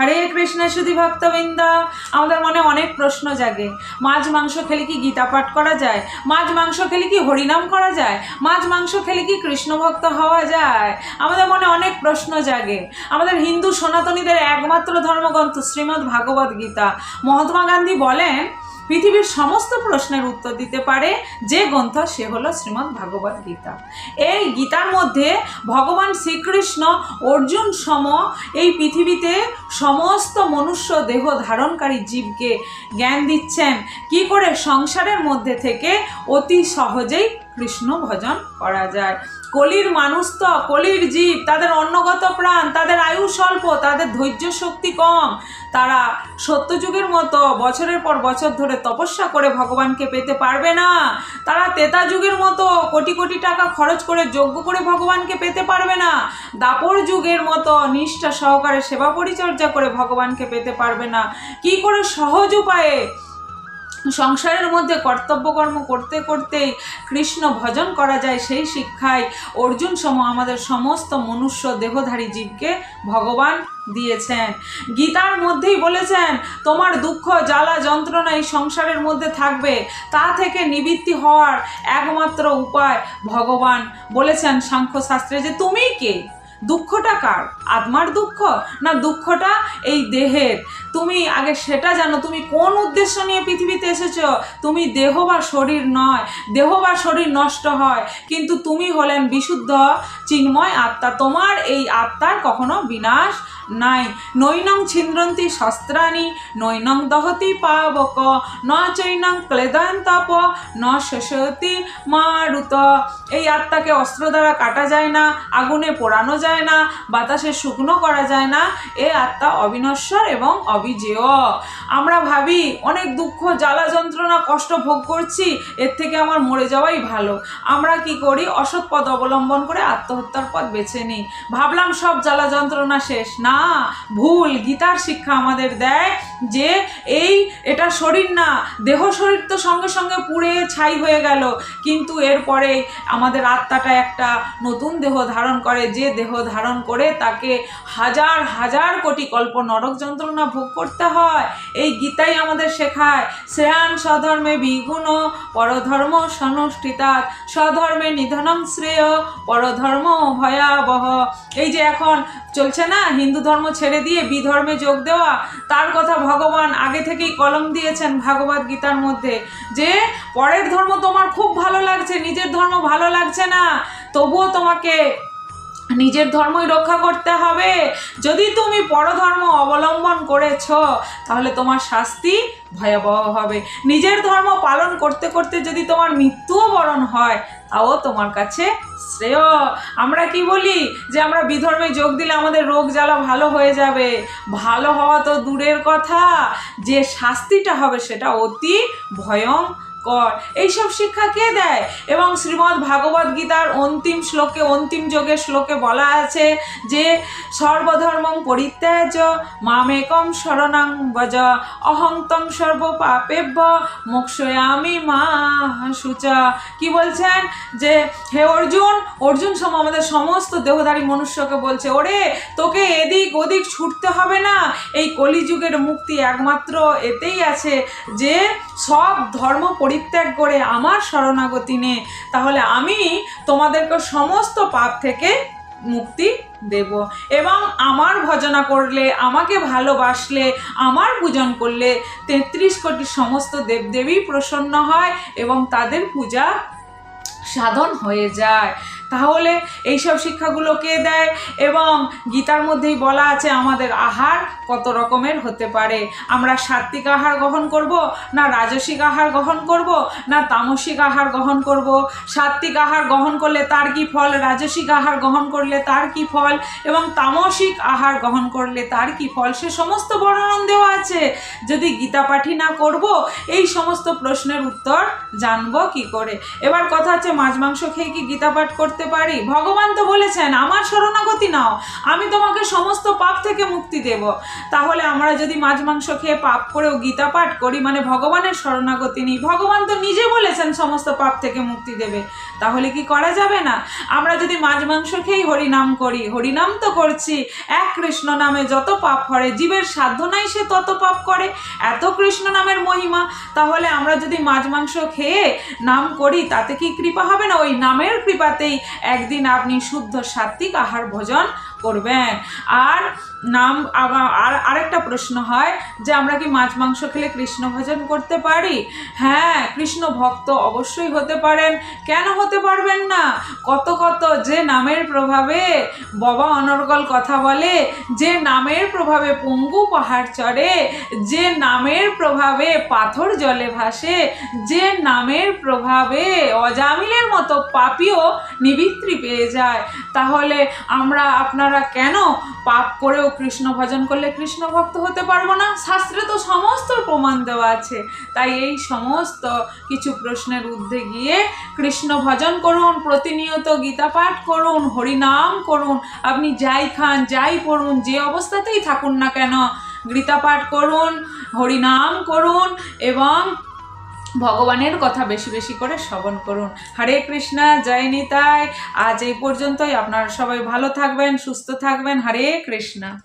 হরে কৃষ্ণ শুধু ভক্তবৃন্দ, আমাদের মনে অনেক প্রশ্ন জাগে। মাছ, মাংস খেলে কি গীতা পাঠ করা যায়? মাছ, মাংস খেলে কি হরিনাম করা যায়? মাছ, মাংস খেলে কি কৃষ্ণ ভক্ত হওয়া যায়? আমাদের মনে অনেক প্রশ্ন জাগে। আমাদের হিন্দু সনাতনীদের একমাত্র ধর্মগ্রন্থ শ্রীমদ্ ভাগবত গীতা। মহাত্মা গান্ধী বলেন পৃথিবীর সমস্ত প্রশ্নের উত্তর দিতে পারে যে গ্রন্থ, সে হলো শ্রীমদ্ ভাগবত গীতা। এই গীতার মধ্যে ভগবান শ্রীকৃষ্ণ, অর্জুন সম, এই পৃথিবীতে সমস্ত মনুষ্য দেহ ধারণকারী জীবকে জ্ঞান দিচ্ছেন। কি করে সংসারের মধ্যে থেকে অতি সহজেই কৃষ্ণ ভজন করা যায়? কলির মানুষ তো, কলির জীব, তাদের অন্নগত প্রাণ, তাদের আয়ু স্বল্প, তাদের ধৈর্য শক্তি কম। তারা সত্যযুগের মতো বছরের পর বছর ধরে তপস্যা করে ভগবানকে পেতে পারবে না। তারা তেতা যুগের মতো কোটি কোটি টাকা খরচ করে যজ্ঞ করে ভগবানকে পেতে পারবে না। দাপর যুগের মতো নিষ্ঠা সহকারে সেবা পরিচর্যা করে ভগবানকে পেতে পারবে না। কি করে সহজ উপায়ে সংসারের মধ্যে কর্তব্যকর্ম করতে করতেই কৃষ্ণ ভজন করা যায় সেই শিক্ষায়। অর্জুন সম আমাদের সমস্ত মনুষ্য দেহধারী জীবকে ভগবান দিয়েছেন। গীতার মধ্যেই বলেছেন, তোমার দুঃখ, জ্বালা, যন্ত্রণা এই সংসারের মধ্যে থাকবে। তা থেকে নিবৃত্তি হওয়ার একমাত্র উপায় ভগবান। বলেছেন সাংখ্যশাস্ত্রে যে, তুমি কে? দুঃখটা কার? আত্মার দুঃখ না দুঃখটা এই দেহের? তুমি আগে সেটা জানো, তুমি কোন উদ্দেশ্য নিয়ে পৃথিবীতে এসেছ? তুমি দেহ বা শরীর নয়। দেহ বা শরীর নষ্ট হয়, কিন্তু তুমি হলেন বিশুদ্ধ চিন্ময় আত্মা। তোমার এই আত্মার কখনো বিনাশ নাই। নৈনং ছিন্দ্রন্তি শস্ত্রাণি, নৈনং দহতি পাবক, ন চৈনং ক্লেদয়ন্তপ ন শোষতি মারুত। এই আত্মাকে অস্ত্র দ্বারা কাটা যায় না, আগুনে পোড়ানো যায় না, বাতাসে শুকনো করা যায় না। এ আত্মা অবিনশ্বর এবং অবিজেয়। আমরা ভাবি, অনেক দুঃখ, জ্বালা যন্ত্রণা, কষ্ট ভোগ করছি, এর থেকে আমার মরে যাওয়াই ভালো। আমরা কি করি? অসৎ পথ অবলম্বন করে আত্মহত্যার পথ বেছে নিই। ভাবলাম সব জ্বালা যন্ত্রণা শেষ। না ভুল গীতার শিক্ষা আমাদের দেয়। যে এই, এটা শরীর না, দেহ শরীর তো সঙ্গে সঙ্গে পুড়ে ছাই হয়ে গেল। কিন্তু এরপরে আমাদের আত্মাটা একটা নতুন দেহ ধারণ করে, যে দেহ ধারণ করে তাকে হাজার হাজার কোটি কল্প নরক যন্ত্রণা ভোগ করতে হয়। এই গীতাই আমাদের শেখায় শ্রেয়ান স্বধর্মে বিগুণ পরধর্ম সনুষ্ঠিতাৎ স্বধর্মে নিধনং শ্রেয় পরধর্ম ভয়াবহ। এই যে এখন চলছে না, হিন্দু ধর্ম ছেড়ে দিয়ে বিধর্মে যোগ দেওয়া, তার কথা ভগবান আগে থেকেই কলম দিয়েছেন ভাগবত গীতার মধ্যে যে পরের ধর্ম তোমার খুব ভালো লাগছে, নিজের ধর্ম ভালো লাগছে না, তবুও তোমাকে নিজের ধর্মই রক্ষা করতে হবে। যদি তুমি পরধর্ম অবলম্বন করেছ, তাহলে তোমার শাস্তি ভয়াবহ হবে। নিজের ধর্ম পালন করতে করতে যদি তোমার মৃত্যুও বরণ হয়, তাও তোমার কাছে শ্রেয়। আমরা কি বলি? যে আমরা বিধর্মে যোগ দিলে আমাদের রোগ জ্বালা ভালো হয়ে যাবে। ভালো হওয়া তো দূরের কথা। যে শাস্তিটা হবে সেটা অতি ভয়ং কর। এইসব শিক্ষা কে দেয়? এবং শ্রীমদ্ ভাগবত গীতার অন্তিম শ্লোকে, অন্তিম যোগের শ্লোকে বলা আছে যে, সর্বধর্মং পরিত্যাজ মামেকম শরণাং বজ, অহংতং সর্ব পাপেভ্য মোক্ষয়ামি মা সুচা। কি বলছেন? যে, হে অর্জুন অর্জুন সম, আমাদের সমস্ত দেহধারী মনুষ্যকে বলছে, ওরে, তোকে এদিক ওদিক ছুটতে হবে না। এই কলিযুগের মুক্তি একমাত্র এতেই আছে যে, সব ধর্ম পরিত্যাগ করে আমার শরণাগতি নে, তাহলে আমি তোমাদেরকে সমস্ত পাপ থেকে মুক্তি দেব। এবং আমার ভজনা করলে, আমাকে ভালোবাসলে, আমার পূজন করলে তেত্রিশ কোটি সমস্ত দেবদেবী প্রসন্ন হয় এবং তাদের পূজা সাধন হয়ে যায়। তাহলে এইসব শিক্ষাগুলো কে দেয়? এবং গীতার মধ্যেই বলা আছে, আমাদের আহার কত রকমের হতে পারে? আমরা সাত্বিক আহার গ্রহণ করব, না রাজসিক আহার গ্রহণ করব, না তামসিক আহার গ্রহণ করব? সাত্বিক আহার গ্রহণ করলে তার কি ফল? রাজসিক আহার গ্রহণ করলে তার কি ফল? এবং তামসিক আহার গ্রহণ করলে তার কি ফল? সে সমস্ত বর্ণন দেওয়া আছে। যদি গীতা পাঠি না করব, এই সমস্ত প্রশ্নের উত্তর জানব কি করে? এবার কথা হচ্ছে, মাছ মাংস খেয়ে কি গীতা পাঠ করতে করতে পারি? ভগবান তো বলেছেন, আমার শরণাগতি নাও, আমি তোমাকে সমস্ত পাপ থেকে মুক্তি দেব। তাহলে আমরা যদি মাছ মাংস খেয়ে পাপ করেও গীতা পাঠ করি মানে ভগবানের শরণাগতি নিই। ভগবান তো নিজে বলেছেন সমস্ত পাপ থেকে মুক্তি দেবে। তাহলে কি করা যাবে না? আমরা যদি মাছ মাংস খেয়েই হরিনাম করি, হরিনাম তো করছি। এক কৃষ্ণ নামে যত পাপ করে, জীবের সাধ্য নাই সে তত পাপ করে। এত কৃষ্ণ নামের মহিমা। তাহলে আমরা যদি মাছ মাংস খেয়ে নাম করি, তাতে কি কৃপা হবে না? ওই নামের কৃপাতেই একদিন আপনি শুদ্ধ সাত্বিক আহার ভোজন করবেন। আর নাম আর আরেকটা প্রশ্ন হয় যে আমরা কি মাছ, মাংস খেলে কৃষ্ণ ভজন করতে পারি? হ্যাঁ কৃষ্ণ ভক্ত অবশ্যই হতে পারেন। কেন হতে পারবেন না? কত কত যে নামের প্রভাবে বাবা অনর্গল কথা বলে, যে নামের প্রভাবে পঙ্গু পাহাড় চড়ে, যে নামের প্রভাবে পাথর জলে ভাসে, যে নামের প্রভাবে অজামিলের মতো পাপিও নিবিত্রি পেয়ে যায়। তাহলে আমরা আপনারা কেন পাপ করেও কৃষ্ণ ভজন করলে কৃষ্ণ ভক্ত হতে পারব না? শাস্ত্রে তো সমস্ত প্রমাণ দেওয়া আছে। তাই এই সমস্ত কিছু প্রশ্নের ঊর্ধ্বে গিয়ে কৃষ্ণ ভজন করুন, প্রতিনিয়ত গীতা পাঠ করুন, হরিনাম করুন, আপনি যাই খান, যাই পড়ুন, যে অবস্থাতেই থাকুন না কেন, গীতা পাঠ করুন, হরিনাম করুন এবং ভগবানের কথা বেশি বেশি করে শ্রবণ করুন। হরে কৃষ্ণা, জয় নিতাই। আজ এই পর্যন্তই। আপনারা সবাই ভালো থাকবেন, সুস্থ থাকবেন। হরে কৃষ্ণা।